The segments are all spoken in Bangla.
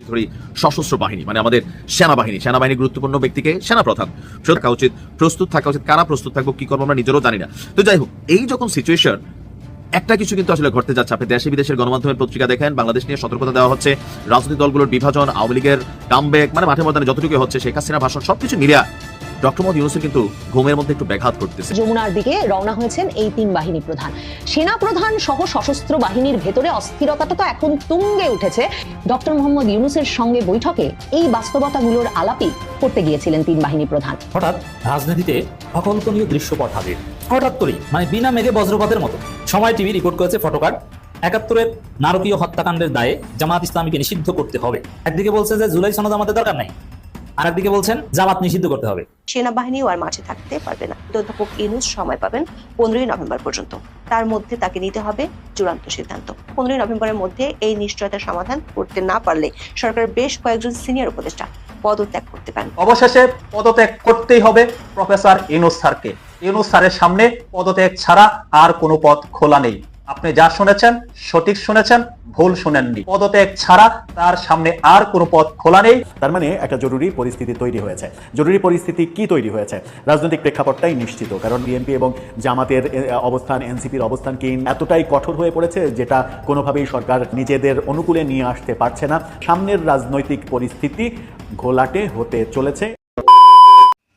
ধরি সশস্ত্র বাহিনী মানে আমাদের সেনাবাহিনী সেনাবাহিনী গুরুত্বপূর্ণ ব্যক্তিকে সেনা প্রধান থাকা উচিত, প্রস্তুত থাকা উচিত, কারা প্রস্তুত থাকব, কি করব আমরা নিজেরও জানি না। তো যাই হোক, এই যখন সিচুয়েশন একটা কিছু কিন্তু আসলে ঘটতে যাচ্ছে। আপনি দেশে বিদেশের গণমাধ্যমের পত্রিকা দেখেন, বাংলাদেশ নিয়ে সতর্কতা দেওয়া হচ্ছে, রাজনৈতিক দলগুলোর বিভাজন, আওয়ামী লীগের কামব্যাক মানে মাঠে ময়দানে যতটুকু হচ্ছে, শেখ হাসিনা ভাষণ, সবকিছু মিলিয়া ডক্টর মোহাম্মদ ইউনুসের কিন্তু ঘুমের মধ্যে একটু ব্যাঘাত করতেছে যমুনার দিকে রওনা হয়েছেন এই তিন বাহিনী প্রধান। সেনা প্রধান সহ সশস্ত্র বাহিনীর ভেতরে অস্থিরতাটা তো এখন তুঙ্গে উঠেছে। ডক্টর মোহাম্মদ ইউনুসের সঙ্গে বৈঠকে এই বাস্তবতাগুলোর আলাপই করতে গিয়েছিলেন তিন বাহিনী প্রধান। হঠাৎ রাজনীতিতে অকল্পনীয় দৃশ্যপট হাজির। হঠাৎ করেই মানে বিনা মেঘে বজ্রপাতের মতো। সময় টিভি রিপোর্ট করেছে ফটোকার্ড। একাত্তরের নারকীয় হত্যাকাণ্ডের দায়ে জামাত ইসলামীকে নিষিদ্ধ করতে হবে। একদিকে বলছে যে জুলাই সনদ আমাদের দরকার নাই। আর একদিকে বলছেন জামাত নিষিদ্ধ করতে হবে। সেনাবাহিনীও আর মাঠে থাকতে পারবে না। অধ্যাপক ইনুস সময় পাবেন পনেরোই নভেম্বর পর্যন্ত। তার মধ্যে তাকে নিতে হবে চূড়ান্ত সিদ্ধান্ত। পনেরোই নভেম্বরের মধ্যে এই নিশ্চয়তার সমাধান করতে না পারলে সরকারের বেশ কয়েকজন সিনিয়র উপদেষ্টা পদত্যাগ করতে পারেন। অবশেষে পদত্যাগ করতেই হবে প্রফেসর ইনুস স্যারকে। ইনুস স্যারের সামনে পদত্যাগ ছাড়া আর কোনো পথ খোলা নেই। আপনি যা শুনেছেন, সঠিক শুনেছেন, ভুল শুনেননি। পদত্যাগ ছাড়া তার সামনে আর কোনো পথ খোলা নেই। তার মানে একটা জরুরি পরিস্থিতি তৈরি হয়েছে। জরুরি পরিস্থিতি কি তৈরি হয়েছে? রাজনৈতিক প্রেক্ষাপটটাই নিশ্চিত, কারণ বিএনপি এবং জামাতের অবস্থান, এনসিপির অবস্থান কি এতটাই কঠোর হয়ে পড়েছে যেটা কোনোভাবেই সরকার নিজেদের অনুকূলে নিয়ে আসতে পারছে না? সামনের রাজনৈতিক পরিস্থিতি ঘোলাটে হতে চলেছে।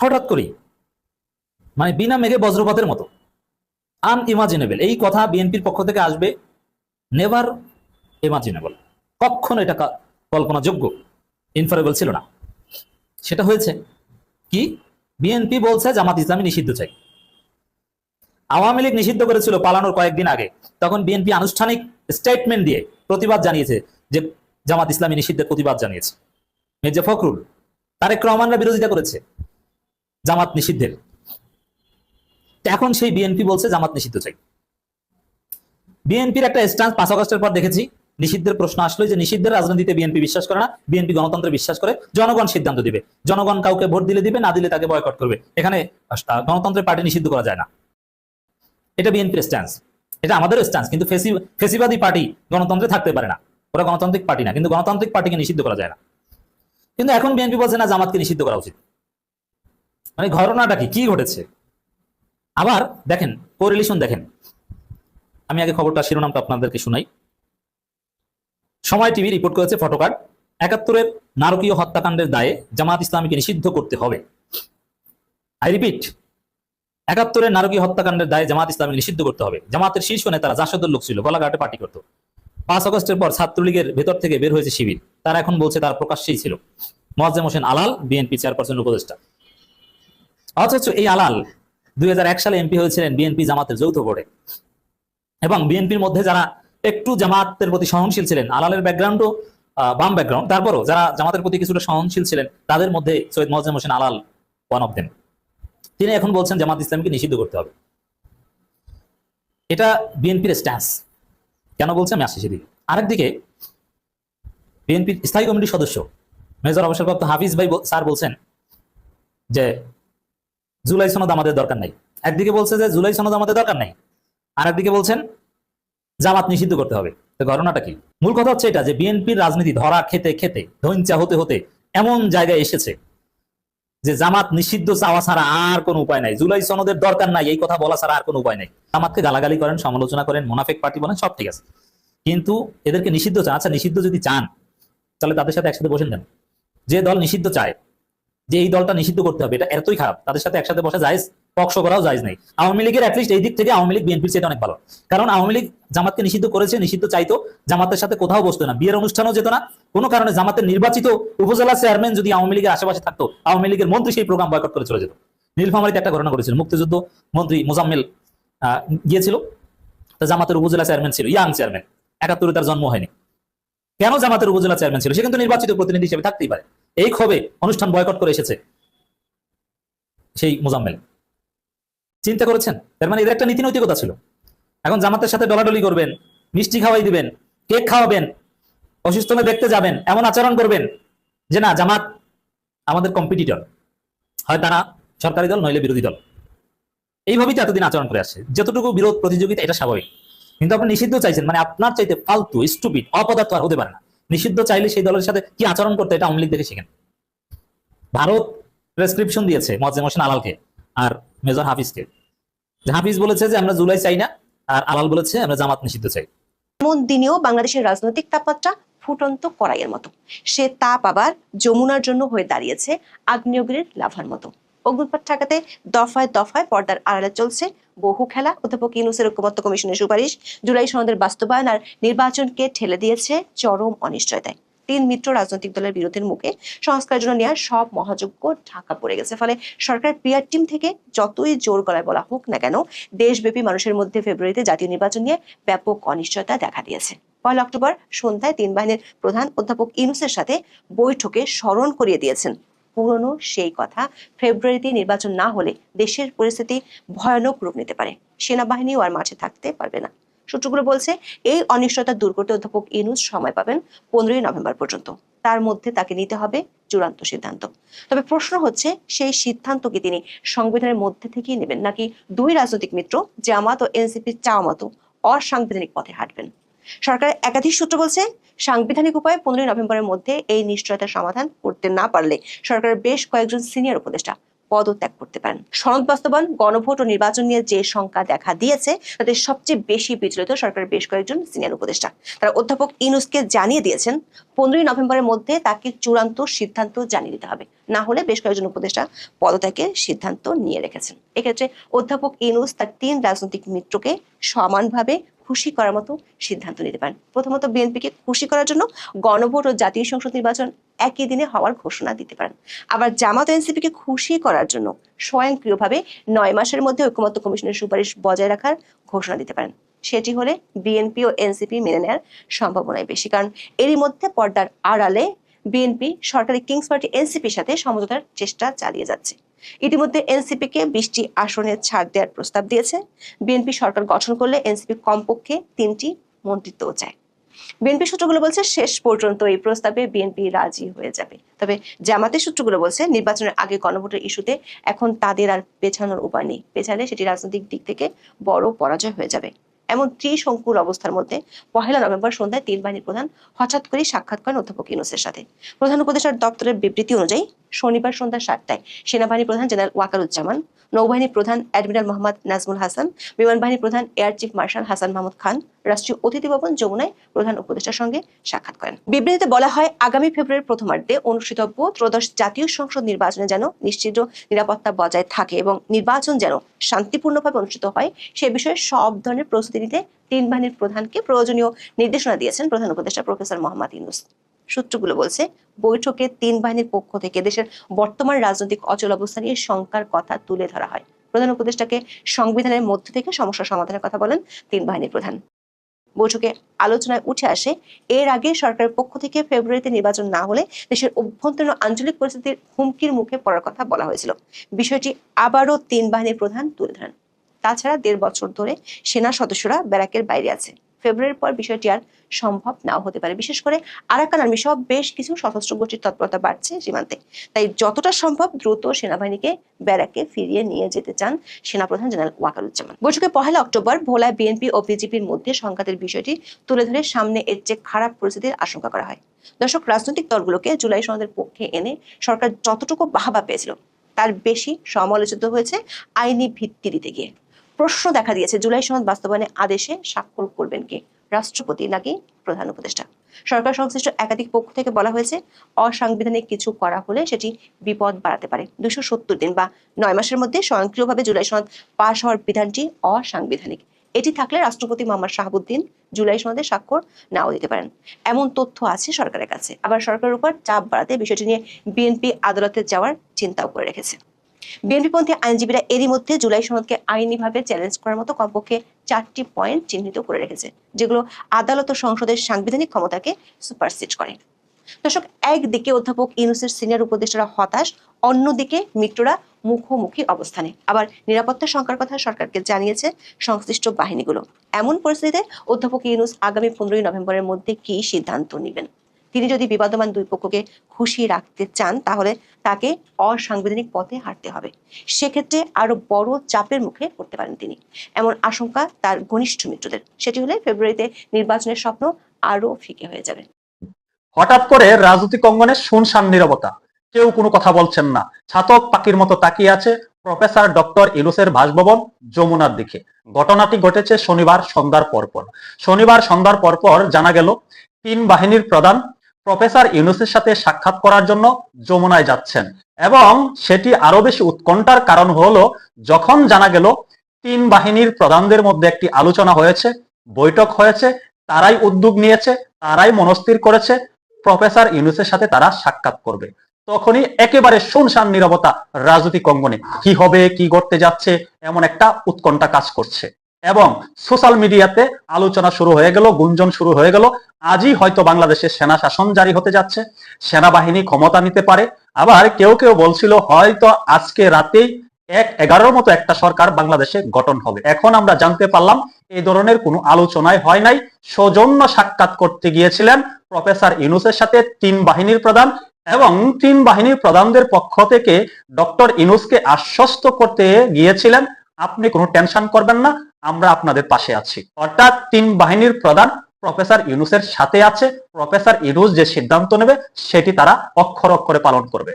হঠাৎ করেই মানে বিনা মেঘে বজ্রপাতের মতো আনইমাজিনেবল এই কথা বিএনপির পক্ষ থেকে আসবে নেভার ইমাজিনেবল কখনো এটা কল্পনাযোগ্য ইনফারেবল ছিল না। সেটা হয়েছে কি? বিএনপি বলছে জামাত ইসলামী নিষিদ্ধ চাই। আওয়ামী লীগ নিষিদ্ধ করেছিল পালানোর কয়েকদিন আগে। তখন বিএনপি আনুষ্ঠানিক স্টেটমেন্ট দিয়ে প্রতিবাদ জানিয়েছে যে জামাত ইসলামী নিষিদ্ধের প্রতিবাদ জানিয়েছে। মির্জা ফখরুল, তারেক রহমানরা বিরোধিতা করেছে। জামাত নিষিদ্ধের। এখন সেই বিএনপি বলছে জামাত নিষিদ্ধ চাই। বিএনপির একটা স্ট্যান্স পাঁচ আগস্টের পর দেখেছি, নিষিদ্ধের প্রশ্ন আসলো যে নিষিদ্ধের রাজনীতিতে বিএনপি বিশ্বাস করে না, বিএনপি গণতন্ত্রে বিশ্বাস করে, জনগণ সিদ্ধান্ত দিবে। জনগণ কাউকে ভোট দিলে দিবে, না দিলে তাকে বয়কট করবে। এখানে গণতন্ত্রের পার্টি নিষিদ্ধ করা যায় না। এটা বিএনপির স্ট্যান্স এটা আমাদেরও স্ট্যান্স কিন্তু ফেসি, ফেসিবাদী পার্টি গণতন্ত্রে থাকতে পারে না। ওরা গণতান্ত্রিক পার্টি না, কিন্তু গণতান্ত্রিক পার্টিকে নিষিদ্ধ করা যায় না। কিন্তু এখন বিএনপি বলছে, না, জামাতকে নিষিদ্ধ করা উচিত। মানে ঘটনাটা কি কি ঘটেছে? আবার দেখেন কোরিলেশন দেখেন। আমি আগে খবরটা, শিরোনামটা আপনাদেরকে শুনাই। সময় টিভি রিপোর্ট করেছে ফটোকার্ড একাত্তরের নারকীয় হত্যাকাণ্ডের দায়ে জামাত ইসলামীকে নিষিদ্ধ করতে হবে। আই রিপিট একাত্তরের নারকীয় হত্যাকাণ্ডের দায়ে জামাত ইসলামীকে নিষিদ্ধ করতে হবে। জামাতের শীর্ষ নেতারা, জাসদের লোক ছিল, গলাঘাটে পার্টি করতো। পাঁচ আগস্টের পর ছাত্রলীগের ভেতর থেকে বের হয়েছে শিবির। তারা এখন বলছে তারা প্রকাশ্যেই ছিল। মোয়াজ্জেম হোসেন আলাল, বিএনপি চেয়ারপারসন উপদেষ্টা। অথচ এই আলাল দুই হাজার এক সালে এমপি হয়েছিলেন বিএনপি জামাতের যৌথ বোর্ডে। এবং বিএনপির মধ্যে যারা একটু জামাতের প্রতি সহনশীল ছিলেন, আলালের ব্যাকগ্রাউন্ডও বাম ব্যাকগ্রাউন্ড তারপরও যারা জামাতের প্রতি কিছুটা সহনশীল ছিলেন, তাদের মধ্যে Syed Moazzem Hossain Alal one of them তিনি এখন বলছেন জামাত ইসলামকে নিষিদ্ধ করতে হবে। এটা বিএনপির স্ট্যান্স কেন বলছে আমি আসছি সেদিকে? আরেকদিকে, বিএনপির স্থায়ী কমিটির সদস্য, মেজর অবসরপ্রাপ্ত হাফিজ ভাই স্যার বলছেন যে জুলাই সনদ আমাদের দরকার নাই। একদিকে বলছে যে জুলাই সনদ আমাদের দরকার নাই আর একদিকে বলছেন জামাত নিষিদ্ধ করতে হবে। ঘটনাটা কি? মূল কথা হচ্ছে এটা যে বিএনপির রাজনীতি ধরা খেতে খেতে ধৈঞ্চা হতে হতে এমন জায়গায় এসেছে যে জামাত নিষিদ্ধ চাওয়া ছাড়া আর কোনো উপায় নাই। জুলাই সনদের দরকার নাই, এই কথা বলা ছাড়া আর কোনো উপায় নাই। জামাতকে গালাগালি করেন, সমালোচনা করেন, মোনাফেক পার্টি বলেন, সব ঠিক আছে। কিন্তু এদেরকে নিষিদ্ধ চান আচ্ছা নিষিদ্ধ যদি চান, তাহলে তাদের সাথে একসাথে বসেন কেন? যে দল নিষিদ্ধ চায় যে এই দলটা নিষিদ্ধ করতে হবে, এটা এতই খারাপ। তাদের সাথে একসাথে বসা জায়েজ পক্ষ করাও জায়েজ নেই। আওয়ামী লীগের অ্যাটলিস্ট এই দিক থেকে আওয়ামী লীগ বিএনপির চেয়ে অনেক ভালো। কারণ আওয়ামী লীগ জামাতকে নিষিদ্ধ করেছে, নিষিদ্ধ চাইতো, জামাতের সাথে কোথাও বসতো না। বিয়ের অনুষ্ঠানও যেত না। কোনো কারণে জামাতের নির্বাচিত উপজেলা চেয়ারম্যান যদি আওয়ামী লীগের আশেপাশে থাকতো, আওয়ামী লীগের মন্ত্রী সেই প্রোগ্রাম বয়কট করে চলে যেত। নীলফামারিতে একটা ঘটনা করেছিল মুক্তিযুদ্ধ মন্ত্রী মোজাম্মেল গিয়েছিল। তা জামাতের উপজেলা চেয়ারম্যান ছিল ইয়াং চেয়ারম্যান একাত্তরে তার জন্ম হয়নি। কেন জামাতের উপজেলা চেয়ারম্যান ছিল? সে কিন্তু নির্বাচিত প্রতিনিধি হিসেবে থাকতেই পারে। এই ক্ষোভে অনুষ্ঠান বয়কট করে এসেছে সেই মোজাম্মেল। চিন্তা করেছেন? তার মানে এদের একটা নীতি নৈতিকতা ছিল। এখন জামাতের সাথে ডলাডলি করবেন, মিষ্টি খাওয়াই দিবেন, কেক খাওয়াবেন, অসুস্থ দেখতে যাবেন, এমন আচরণ করবেন যে না, জামাত আমাদের কম্পিটিটর হয় তারা সরকারি দল, নইলে বিরোধী দল। এইভাবেই তো এতদিন আচরণ করে আসছে। যতটুকু বিরোধ প্রতিযোগিতা, এটা স্বাভাবিক। কিন্তু আপনি নিষিদ্ধ চাইছেন মানে আপনার চাইতে ফালতু স্টুপিড অপদার্থ আর হতে পারে না। নিষিদ্ধ চাইলে সেই দলের সাথে কি আচরণ করতে এটা আওয়ামী লীগ দেখে ভারত প্রেসক্রিপশন দিয়েছে মজেম হোসেন আলালকে আর মেজর হাফিজকে। হাফিজ বলেছে যে, আমরা জুলাই চাই না। আর আলাল বলেছে, আমরা জামাত নিষিদ্ধ চাই। এমন দিনেও বাংলাদেশের রাজনৈতিক তাপমাত্রা ফুটন্ত কড়াইয়ের মতো। সে তাপ আবার যমুনার জন্য হয়ে দাঁড়িয়েছে আগ্নেয়গিরির লাভার মতো। অগ্নুৎপাত ঠেকাতে দফায় দফায় পর্দার আড়ালে চলছে বহু খেলা। অধ্যাপক ইউনুসের ঐক্যমত্য কমিশনের সুপারিশ জুলাই সনদের বাস্তবায়ন আর নির্বাচনকে ঠেলে দিয়েছে চরম অনিশ্চয়তায় তিন মিত্র রাজনৈতিক দলের বিরোধের মুখে সংস্কারের জন্য নেওয়া সব মহাযোগ্য ঢাকা পড়ে গেছে। ফলে সরকার পিআর টিম থেকে যতই জোর গলায় বলা হোক না কেন, দেশব্যাপী মানুষের মধ্যে ফেব্রুয়ারিতে জাতীয় নির্বাচন নিয়ে ব্যাপক অনিশ্চয়তা দেখা দিয়েছে। পয়লা অক্টোবর সন্ধ্যায় তিন বাহিনীর প্রধান অধ্যাপক ইনুসের সাথে বৈঠকে স্মরণ করিয়ে দিয়েছেন পুরনো সেই কথা ফেব্রুয়ারিতে নির্বাচন না হলে দেশের পরিস্থিতি ভয়ানক রূপ নিতে পারে। সেনাবাহিনীও আর মাঠে থাকতে পারবে না। সূত্রগুলো বলছে, এই অনিশ্চয়তা দূর করতে অধ্যাপক ইনুস সময় পাবেন পনেরোই নভেম্বর পর্যন্ত। তার মধ্যে তাকে নিতে হবে চূড়ান্ত সিদ্ধান্ত। তবে প্রশ্ন হচ্ছে, সেই সিদ্ধান্ত কি তিনি সংবিধানের মধ্যে থেকেই নেবেন নাকি দুই রাজনৈতিক মিত্র, জামাত ও এনসিপির চাওয়া মতো অসাংবিধানিক পথে হাঁটবেন? সরকারের একাধিক সূত্র বলছে, সাংবিধানিক উপায়ে পনেরোই নভেম্বরের মধ্যে এই নিশ্চয়তার সমাধান করতে না পারলে সরকারের বেশ কয়েকজন সিনিয়র উপদেষ্টা পদত্যাগ করতে পারেন। সনদ বাস্তবায়ন, গণভোট ও নির্বাচন নিয়ে যে শঙ্কা দেখা দিয়েছে, তাতে সবচেয়ে বেশি বিচলিত সরকারের বেশ কয়েকজন সিনিয়র উপদেষ্টা। তারা অধ্যাপক ইনুসকে জানিয়ে দিয়েছেন, পনেরোই নভেম্বরের মধ্যে তাকে চূড়ান্ত সিদ্ধান্ত জানিয়ে দিতে হবে। না হলে বেশ কয়েকজন উপদেষ্টা পদত্যাগের সিদ্ধান্ত নিয়ে রেখেছেন। এক্ষেত্রে অধ্যাপক ইনুস তার তিন রাজনৈতিক মিত্রকে সমানভাবে খুশি করার মতো সিদ্ধান্ত নিতে পারেন। প্রথমত বিএনপিকে খুশি করার জন্য গণভোট ও জাতীয় সংসদ নির্বাচন একই দিনে হওয়ার ঘোষণা দিতে পারেন। আবার জামাত এনসিপিকে খুশি করার জন্য স্বয়ংক্রিয়ভাবে নয় মাসের মধ্যে ঐক্যমত্য কমিশনের সুপারিশ বজায় রাখার ঘোষণা দিতে পারেন। সেটি হলে বিএনপি ও এনসিপি মেনে নেওয়ার সম্ভাবনাই বেশি। কারণ এরই মধ্যে পর্দার আড়ালে বিএনপি, সরকারি কিংস পার্টি, এনসিপির সাথে সমঝোতার চেষ্টা চালিয়ে যাচ্ছে। ইতিমধ্যে এনসিপি কে বিশটি আসনে ছাড় দেওয়ার প্রস্তাব দিয়েছে। বিএনপি সরকার গঠন করলে এনসিপি কমপক্ষে তিনটি মন্ত্রিত্বও চায়। বিএনপি সূত্রগুলো বলছে, শেষ পর্যন্ত এই প্রস্তাবে বিএনপি রাজি হয়ে যাবে। তবে জামাতের সূত্রগুলো বলছে, নির্বাচনের আগে গণভোটের ইস্যুতে এখন তাদের আর পেছানোর উপায় নেই। পেছালে সেটি রাজনৈতিক দিক থেকে বড় পরাজয় হয়ে যাবে। এমন ত্রিশঙ্কুর অবস্থার মধ্যে পহেলা নভেম্বর সন্ধ্যায় তিন বাহিনীর প্রধান হঠাৎ করে সাক্ষাৎ করেন অধ্যাপক ইউনুসের সাথে। প্রধান উপদেষ্টার দপ্তরের বিবৃতি অনুযায়ী শনিবার সন্ধ্যা সাতটায় সেনাবাহিনী প্রধান জেনারেল ওয়াকারুজ্জামান নৌবাহিনী প্রধান অ্যাডমিরাল মোহাম্মদ নাজমুল হাসান বিমান বাহিনী প্রধান air chief marshal Hasan Mahmud Khan, রাষ্ট্রীয় অতিথি ভবন যমুনায় প্রধান উপদেষ্টার সঙ্গে সাক্ষাৎ করেন। বিবৃতিতে বলা হয়, আগামী ফেব্রুয়ারির প্রথমার্ধে অনুষ্ঠিতব্য ত্রয়োদশ জাতীয় সংসদ নির্বাচনে যেন নিশ্চিত নিরাপত্তা বজায় থাকে এবং নির্বাচন যেন শান্তিপূর্ণভাবে অনুষ্ঠিত হয়, সে বিষয়ে সব ধরনের প্রস্তুতি নিতে তিন বাহিনীর প্রধানকে প্রয়োজনীয় নির্দেশনা দিয়েছেন প্রধান উপদেষ্টা প্রফেসর মোহাম্মদ ইউনুস। সূত্রগুলো বলছে, বৈঠকে তিন বাহিনীর পক্ষ থেকে দেশের বর্তমান রাজনৈতিক অচল অবস্থা নিয়ে শঙ্কার কথা তুলে ধরা হয়। প্রধান উপদেষ্টাকে সংবিধানের মধ্য থেকে সমস্যা সমাধানের কথা বলেন তিন বাহিনীর প্রধান। বৈঠকে আলোচনায় উঠে আসে, এর আগে সরকারের পক্ষ থেকে ফেব্রুয়ারিতে নির্বাচন না হলে দেশের অভ্যন্তরীণ আঞ্চলিক পরিস্থিতির হুমকির মুখে পড়ার কথা বলা হয়েছিল। বিষয়টি আবারও তিন বাহিনীর প্রধান তুলে ধরেন। তাছাড়া দেড় বছর ধরে সেনা সদস্যরা ব্যারাকের বাইরে আছে। ফেব্রুয়ারির পর বিষয়টি আর সম্ভব নাও হতে পারে। বিশেষ করে আরাকান আর্মি সব বেশ কিছু সশস্ত্র গোষ্ঠীর তৎপরতা বাড়ছে সীমান্তে। তাই যতটা সম্ভব দ্রুত সেনাবাহিনীকে ব্যারাকে ফিরিয়ে নিয়ে যেতে চান সেনাপ্রধান জেনারেল ওয়াকারুজ্জামান। বৈঠকে পহেলা অক্টোবর ভোলায় বিএনপি ও বিজেপির মধ্যে সংঘাতের বিষয়টি তুলে ধরে সামনে এর চেয়ে খারাপ পরিস্থিতির আশঙ্কা করা হয়। দর্শক, রাজনৈতিক দলগুলোকে জুলাই সনদের পক্ষে এনে সরকার যতটুকু বাহাবা পেয়েছিল, তার বেশি সমালোচিত হয়েছে আইনি ভিত্তি দিতে গিয়ে। প্রশ্ন দেখা দিয়েছে, জুলাই সনদ বাস্তবায়নে আদেশে স্বাক্ষর করবেন কে? রাষ্ট্রপতি নাকি প্রধান উপদেষ্টা? সরকার সংশ্লিষ্ট একাধিক পক্ষ থেকে বলা হয়েছে, অসাংবিধানিক কিছু করা হলে সেটি বিপদ বাড়াতে পারে। দুশো সত্তর দিন বা নয় মাসের মধ্যে স্বয়ংক্রিয়ভাবে জুলাই সনদ পাশ হওয়ার বিধানটি অসাংবিধানিক। এটি থাকলে রাষ্ট্রপতি মোহাম্মদ শাহাবুদ্দিন জুলাই সনদে স্বাক্ষর নাও দিতে পারেন। এমন তথ্য আছে সরকারের কাছে। আবার সরকারের উপর চাপ বাড়াতে বিষয়টি নিয়ে বিএনপি আদালতে যাওয়ার চিন্তাও করে রেখেছে। বিএনপিপন্থী আইনজীবীরা এরই মধ্যে জুলাই সনদকে আইনিভাবে চ্যালেঞ্জ করার মতো কমপক্ষে চারটি পয়েন্ট চিহ্নিত করে রেখেছে, যেগুলো আদালত ও সংসদের সাংবিধানিক ক্ষমতাকে সুপারসিড করে। দর্শক, একদিকে অধ্যাপক ইউনুসের সিনিয়র উপদেষ্টারা হতাশ, অন্যদিকে মিত্ররা মুখোমুখি অবস্থানে। আবার নিরাপত্তা সংখ্যার কথা সরকারকে জানিয়েছে সংশ্লিষ্ট বাহিনীগুলো। এমন পরিস্থিতিতে অধ্যাপক ইউনুস আগামী পনেরোই নভেম্বরের মধ্যে কি সিদ্ধান্ত নেবেন? তিনি যদি বিবাদমান দুই পক্ষকে খুশি রাখতে চান, তাহলে তাকে অসাংবিধানিক পথে হাঁটতে হবে। সেক্ষেত্রে আরও বড় চাপের মুখে পড়তে পারেন তিনি। এমন আশঙ্কা তার ঘনিষ্ঠ মিত্রদের। সেটি হলে ফেব্রুয়ারিতে নির্বাচনের স্বপ্ন আরও ফিকে হয়ে যাবে। হঠাৎ করে রাজনৈতিক অঙ্গনে শুনশান নীরবতা। কেউ কোনো কথা বলছেন না। ছাতক পাখির মতো তাকিয়ে আছে প্রফেসর ডক্টর ইলুসের বাসভবন যমুনার দিকে। ঘটনাটি ঘটেছে শনিবার সন্ধ্যার পরপর। শনিবার সন্ধ্যার পরপর জানা গেল, তিন বাহিনীর প্রধান প্রফেসর ইউনুসের সাথে সাক্ষাৎ করার জন্য যমুনায় যাচ্ছেন। এবং সেটি আরও বেশি উৎকণ্ঠার কারণ হলো, যখন জানা গেল তিন বাহিনীর প্রধানদের মধ্যে একটি আলোচনা হয়েছে, বৈঠক হয়েছে, তারাই উদ্যোগ নিয়েছে, তারাই মনস্থির করেছে, প্রফেসর ইউনুসের সাথে তারা সাক্ষাৎ করবে। তখনই একেবারে শুনশান নীরবতা রাজনৈতিক অঙ্গনে, কি হবে, কি ঘটতে যাচ্ছে, এমন একটা উৎকণ্ঠা কাজ করছে। এবং সোশ্যাল মিডিয়াতে আলোচনা শুরু হয়ে গেল, গুঞ্জন শুরু হয়ে গেল। আজই হয়তো বাংলাদেশে সেনা শাসন জারি হতে যাচ্ছে, সেনাবাহিনী ক্ষমতা নিতে পারে। আবার কেউ কেউ বলছিল, হয়তো আজকে রাতেই এক এগারোর মতো একটা সরকার বাংলাদেশে গঠন হবে। এখন আমরা জানতে পারলাম, এই ধরনের কোনো আলোচনায় হয় নাই। সৌজন্য সাক্ষাৎ করতে গিয়েছিলেন প্রফেসর ইনুসের সাথে তিন বাহিনীর প্রধান এবং তিন বাহিনীর প্রধানদের পক্ষ থেকে ডক্টর ইনুসকে আশ্বস্ত করতে গিয়েছিলেন। আপনি কোনো টেনশন করবেন না আমরা আপনাদের পাশে আছি। অর্থাৎ তিন বাহিনীর প্রধান প্রফেসর ইউনুসের সাথে আছে। প্রফেসর ইউনুস যে সিদ্ধান্ত নেবে, সেটি তারা অক্ষর অক্ষরে পালন করবে।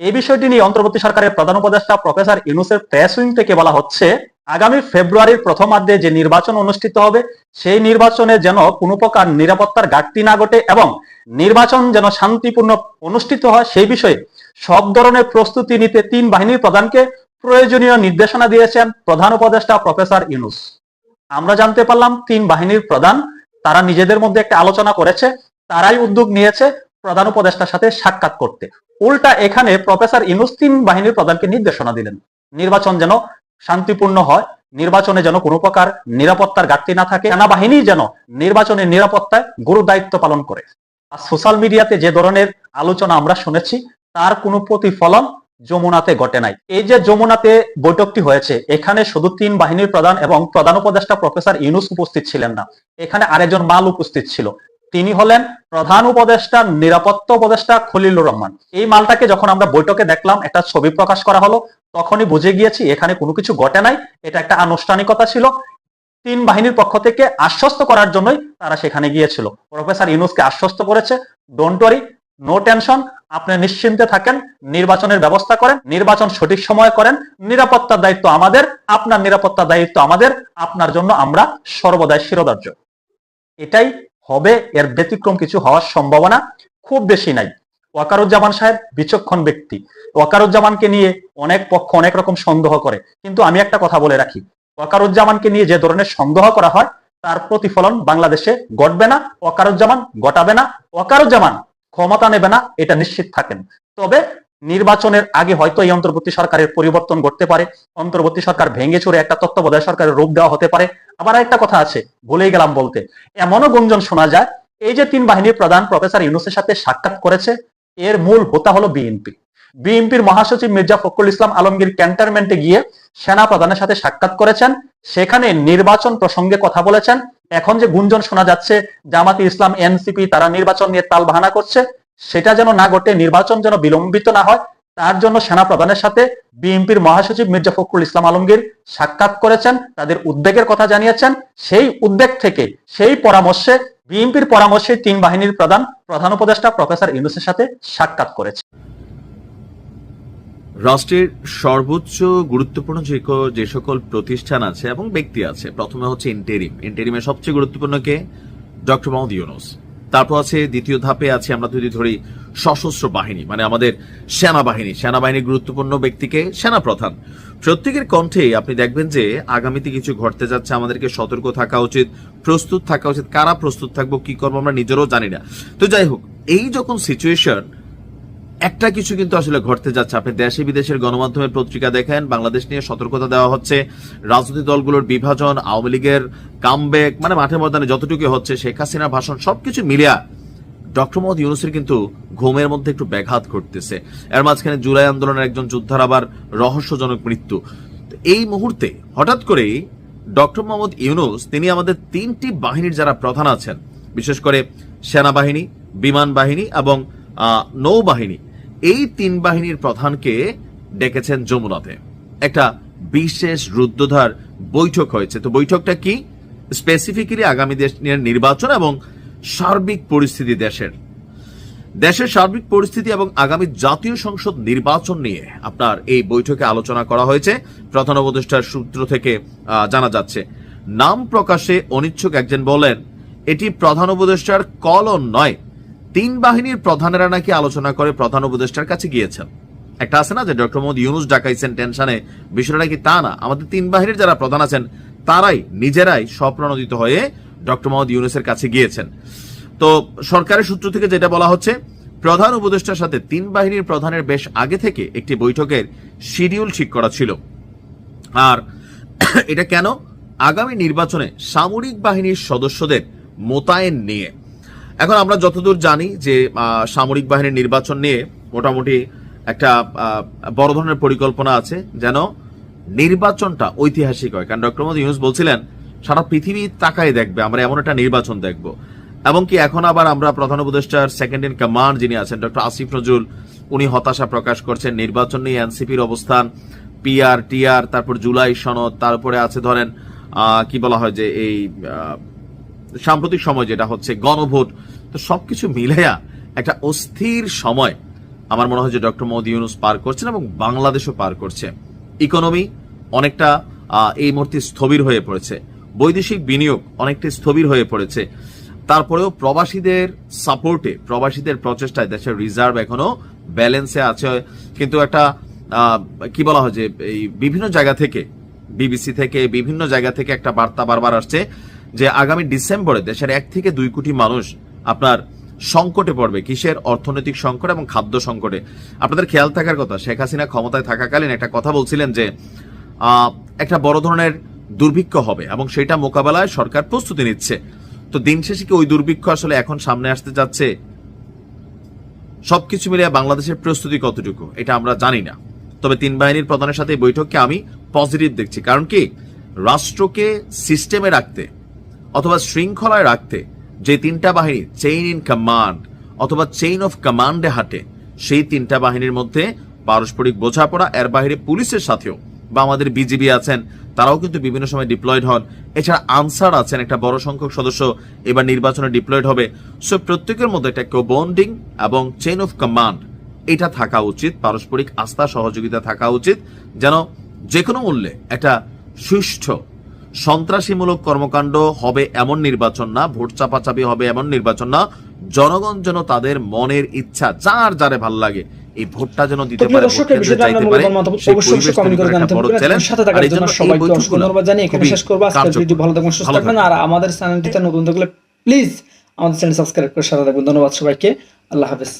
এই বিষয়টি নিয়ে অন্তর্বর্তী সরকারের প্রধান উপদেষ্টা প্রফেসর ইউনুসের প্রেস উইং থেকে বলা হচ্ছে, আগামী ফেব্রুয়ারির প্রথমার্ধে যে নির্বাচন অনুষ্ঠিত হবে, সেই নির্বাচনে যেন কোনো প্রকার নিরাপত্তার ঘাটতি না ঘটে এবং নির্বাচন যেন শান্তিপূর্ণ অনুষ্ঠিত হয়, সেই বিষয়ে সব ধরনের প্রস্তুতি নিতে তিন বাহিনীর প্রধানকে প্রয়োজনীয় নির্দেশনা দিয়েছেন প্রধান উপদেষ্টা প্রফেসর ইউনুস। আমরা জানতে পারলাম, তিন বাহিনীর প্রধান, তারা নিজেদের মধ্যে একটা আলোচনা করেছে, তারাই উদ্যোগ নিয়েছে প্রধান উপদেষ্টার সাথে সাক্ষাৎ করতে। উল্টা এখানে প্রফেসর ইউনুস তিন বাহিনীর প্রধানকে নির্দেশনা দিলেন। নির্বাচন যেন শান্তিপূর্ণ হয়, নির্বাচনে যেন কোনো প্রকার নিরাপত্তার ঘাটতি না থাকে, সেনাবাহিনী যেন নির্বাচনের নিরাপত্তায় গুরু দায়িত্ব পালন করে। আর সোশ্যাল মিডিয়াতে যে ধরনের আলোচনা আমরা শুনেছি, তার কোনো প্রতিফলন যমুনাতে ঘটে নাই। এই যে যমুনাতে বৈঠকটি হয়েছে, এখানে শুধু তিন বাহিনীর প্রধান এবং প্রধান উপদেষ্টা প্রফেসর ইউনুস উপস্থিত ছিলেন না। এখানে আরেকজন মাল উপস্থিত ছিল। তিনি হলেন প্রধান উপদেষ্টা, নিরাপত্তা উপদেষ্টা খলিলুর রহমান। এই মালটাকে যখন আমরা বৈঠকে দেখলাম, একটা ছবি প্রকাশ করা হলো, তখনই বুঝে গিয়েছি এখানে কোনো কিছু ঘটে নাই। এটা একটা আনুষ্ঠানিকতা ছিল। তিন বাহিনীর পক্ষ থেকে আশ্বস্ত করার জন্যই তারা সেখানে গিয়েছিল। প্রফেসর ইউনুসকে আশ্বস্ত করেছে। ডোন্ট ওয়ারি নো টেনশন আপনি নিশ্চিন্তে থাকেন, নির্বাচনের ব্যবস্থা করেন, নির্বাচন সঠিক সময়ে করেন, নিরাপত্তার দায়িত্ব আমাদের, আপনার নিরাপত্তার দায়িত্ব আমাদের, আপনার জন্য আমরা সর্বদাই শিরোধার্য। এটাই হবে এর ব্যতিক্রম কিছু হওয়ার সম্ভাবনা খুব বেশি নাই। ওয়াকারুজ্জামান সাহেব বিচক্ষণ ব্যক্তি। ওয়াকারুজ্জামানকে নিয়ে অনেক পক্ষ অনেক রকম সন্দেহ করে। কিন্তু আমি একটা কথা বলে রাখি, ওয়াকারুজ্জামানকে নিয়ে যে ধরনের সন্দেহ করা হয়, তার প্রতিফলন বাংলাদেশে ঘটবে না, ওয়াকারুজ্জামান ঘটাবে না। ওয়াকারুজ্জামান ক্ষমতা নেবে না, এটা নিশ্চিত থাকেন। তবে নির্বাচনের আগে হয়তো এই অন্তর্বর্তী সরকারের পরিবর্তন ঘটতে পারে। অন্তর্বর্তী সরকার ভেঙে চুরে একটা তত্ত্বাবধায়ক সরকারের রূপ দেওয়া হতে পারে। আবার একটা কথা আছে, ভুলেই গেলাম বলতে। এমনও গুঞ্জন শোনা যায়, এই যে তিন বাহিনীর প্রধান প্রফেসর ইউনুসের সাথে সাক্ষাৎ করেছে, এর মূল হোতা হলো বিএনপি। বিএনপির মহাসচিব মির্জা ফখরুল ইসলাম আলমগীর ক্যান্টনমেন্টে গিয়ে সেনা প্রধানের সাথে সাক্ষাৎ করেছেন। সেখানে নির্বাচন প্রসঙ্গে কথা বলেছেন। এখন যে গুঞ্জন শোনা যাচ্ছে, জামাতি ইসলাম, এনসিপি, তারা নির্বাচন নিয়ে তাল বাহানা করছে, সেটা যেন না ঘটে, নির্বাচন যেন বিলম্বিত না হয়, তার জন্য সেনা প্রধানের সাথে বিএনপির মহাসচিব মির্জা ফখরুল ইসলাম আলমগীর সাক্ষাৎ করেছেন, তাদের উদ্বেগের কথা জানিয়েছেন, সেই উদ্বেগ থেকে, সেই পরামর্শে, বিএনপির পরামর্শে তিন বাহিনীর প্রধান প্রধান উপদেষ্টা প্রফেসর ইউনুসের সাথে সাক্ষাৎ করেছে রাষ্ট্রের সর্বোচ্চ গুরুত্বপূর্ণ যে সকল প্রতিষ্ঠান আছে এবং ব্যক্তি আছে, প্রথমে হচ্ছে ইন্টেরিম ইন্টেরিমের সবচেয়ে গুরুত্বপূর্ণ কে? ডক্টর মোহাম্মদ ইউনুস। তারপর আছে দ্বিতীয় ধাপে আছে আমরা যদি ধরি সশস্ত্র বাহিনী মানে আমাদের সেনাবাহিনী। সেনাবাহিনীর গুরুত্বপূর্ণ ব্যক্তিকে সেনা প্রধান প্রত্যেকের কণ্ঠে আপনি দেখবেন যে আগামীতে কিছু ঘটতে যাচ্ছে, আমাদেরকে সতর্ক থাকা উচিত, প্রস্তুত থাকা উচিত। কারা প্রস্তুত থাকব, কি করব আমরা নিজেরও জানি না। তো যাই হোক, এই যখন সিচুয়েশন একটা কিছু কিন্তু আসলে ঘটতে যাচ্ছে। আপনি দেশে বিদেশের গণমাধ্যমের পত্রিকা দেখেন, বাংলাদেশ নিয়ে সতর্কতা দেওয়া হচ্ছে। রাজনৈতিক দলগুলোর বিভাজন, আওয়ামী লীগের কামব্যাক মানে মাঠে ময়দানে যতটুকু হচ্ছে, শেখ হাসিনার ভাষণ সবকিছু মিলিয়া ডক্টর মোহাম্মদ ইউনুসের কিন্তু ঘুমের মধ্যে একটু ব্যাঘাত ঘটতেছে। এর মাঝখানে জুলাই আন্দোলনের একজন যোদ্ধার আবার রহস্যজনক মৃত্যু। এই মুহূর্তে হঠাৎ করেই ডক্টর মোহাম্মদ ইউনুস, তিনি আমাদের তিনটি বাহিনীর যারা প্রধান আছেন, বিশেষ করে সেনাবাহিনী, বিমান বাহিনী এবং নৌবাহিনী এই তিন বাহিনীর প্রধানকে ডেকেছেন যমুনাতে। একটা বিশেষ রুদ্ধধার বৈঠক হয়েছে। তো বৈঠকটা কি? স্পেসিফিক্যালি আগামী দেশ নির্বাচন এবং সার্বিক পরিস্থিতি দেশের। দেশের সার্বিক পরিস্থিতি এবং আগামী জাতীয় সংসদ নির্বাচন নিয়ে আপনার এই বৈঠকে আলোচনা করা হয়েছে। প্রধান উপদেষ্টার সূত্র থেকে জানা যাচ্ছে। নাম প্রকাশে অনিচ্ছুক একজন বলেন, এটি প্রধান উপদেষ্টার কলন নয় তিন বাহিনীর প্রধানেরা নাকি আলোচনা করে প্রধান উপদেষ্টার কাছে গিয়েছেন। একটা আছে না যে ডক্টর মোহাম্মদ ইউনুস ডাকাইছেন টেনশনে বিষয়টা নাকি তা না? আমাদের তিন বাহিনীর যারা প্রধান আছেন, তারাই নিজেরাই স্বপ্রণোদিত হয়ে ডক্টর মোহাম্মদ ইউনুসের কাছে গিয়েছেন। তো সরকারের সূত্র থেকে যেটা বলা হচ্ছে, প্রধান উপদেষ্টার সাথে তিন বাহিনীর প্রধানের বেশ আগে থেকে একটি বৈঠকের শিডিউল ঠিক করা ছিল। আর এটা কেন? আগামী নির্বাচনে সামরিক বাহিনীর সদস্যদের মোতায়েন নিয়ে। এখন আমরা যতদূর জানি যে সামরিক বাহিনীর নির্বাচন নিয়ে মোটামুটি একটা বড় ধরনের পরিকল্পনা আছে যেন নির্বাচনটা ঐতিহাসিক হয়। কারণ ডক্টর মোদী ইউনুস বলছিলেন, সারা পৃথিবী তাকায় দেখবে, আমরা এমন একটা নির্বাচন দেখব। এমনকি এখন আবার আমরা প্রধান উপদেষ্টার সেকেন্ড ইন কমান্ড যিনি আছেন, ডক্টর আসিফ নজরুল, উনি হতাশা প্রকাশ করছেন নির্বাচন নিয়ে এনসিপির অবস্থান, পিআর, টিআর, তারপর জুলাই সনদ, তারপরে আছে ধরেন কি বলা হয় যে এই সাম্প্রতিক সময় যেটা হচ্ছে গণভোট, তো সবকিছু মিলেয়া একটা অস্থির সময় আমার মনে হয় যে ডক্টর মোদী ইউনুস পার করছেন এবং বাংলাদেশও পার করছে। ইকোনমি অনেকটা এই মুহূর্তে স্থবির হয়ে পড়েছে। বৈদেশিক বিনিয়োগ অনেকটা স্থবির হয়ে পড়েছে। তারপরেও প্রবাসীদের সাপোর্টে, প্রবাসীদের প্রচেষ্টায় দেশের রিজার্ভ এখনও ব্যালেন্সে আছে। কিন্তু একটা কি বলা হয় যে, এই বিভিন্ন জায়গা থেকে, বিবিসি থেকে, বিভিন্ন জায়গা থেকে একটা বার্তা বারবার আসছে যে আগামী ডিসেম্বরে দেশের এক থেকে দুই কোটি মানুষ আপনার সংকটে পড়বে, কিসের অর্থনৈতিক সংকট এবং খাদ্য সংকটে। আপনাদের খেয়াল থাকার কথা, শেখ হাসিনা ক্ষমতায় থাকাকালীন একটা কথা বলছিলেন যে একটা বড় ধরনের দুর্ভিক্ষ হবে এবং সেটা মোকাবেলায় সরকার প্রস্তুতি নিচ্ছে। তো দিন শেষে কি ওই দুর্ভিক্ষ আসলে এখন সামনে আসতে যাচ্ছে? সবকিছু মিলিয়ে বাংলাদেশের প্রস্তুতি কতটুকু, এটা আমরা জানি না। তবে তিন বাহিনীর প্রধানের সাথে বৈঠককে আমি পজিটিভ দেখছি। কারণ কি? রাষ্ট্রকে সিস্টেমে রাখতে অথবা শৃঙ্খলায় রাখতে যে তিনটা বাহিনী চেইন ইন কমান্ড অথবা চেইন অফ কমান্ডে হাঁটে, সেই তিনটা বাহিনীর মধ্যে পারস্পরিক বোঝাপড়া, এর বাইরে পুলিশের সাথেও বা আমাদের বিজিবি আছেন, তারাও কিন্তু বিভিন্ন সময় ডিপ্লয়েড হন। এছাড়া আনসার আছেন, একটা বড় সংখ্যক সদস্য এবার নির্বাচনে ডিপ্লয়েড হবে। সো প্রত্যেকের মধ্যে একটা কেউ বন্ডিং এবং চেইন অফ কমান্ড এটা থাকা উচিত, পারস্পরিক আস্থা, সহযোগিতা থাকা উচিত, যেন যে কোনো মূল্যে একটা সুষ্ঠু সন্ত্রাসীমূলক কর্মকাণ্ড হবে এমন নির্বাচন না ভোট চাপাচাপি হবে এমন নির্বাচন না জনগণ যেন তাদের মনের ইচ্ছা যার যারে ভালো লাগে এই ভোটটা যেন দিতে পারে আর আমাদের চ্যানেলটিতে নতুন থাকলে প্লিজ আমাদের চ্যানেল সাবস্ক্রাইব করে সাথে থাকবেন। ধন্যবাদ সবাইকে। আল্লাহ হাফেজ।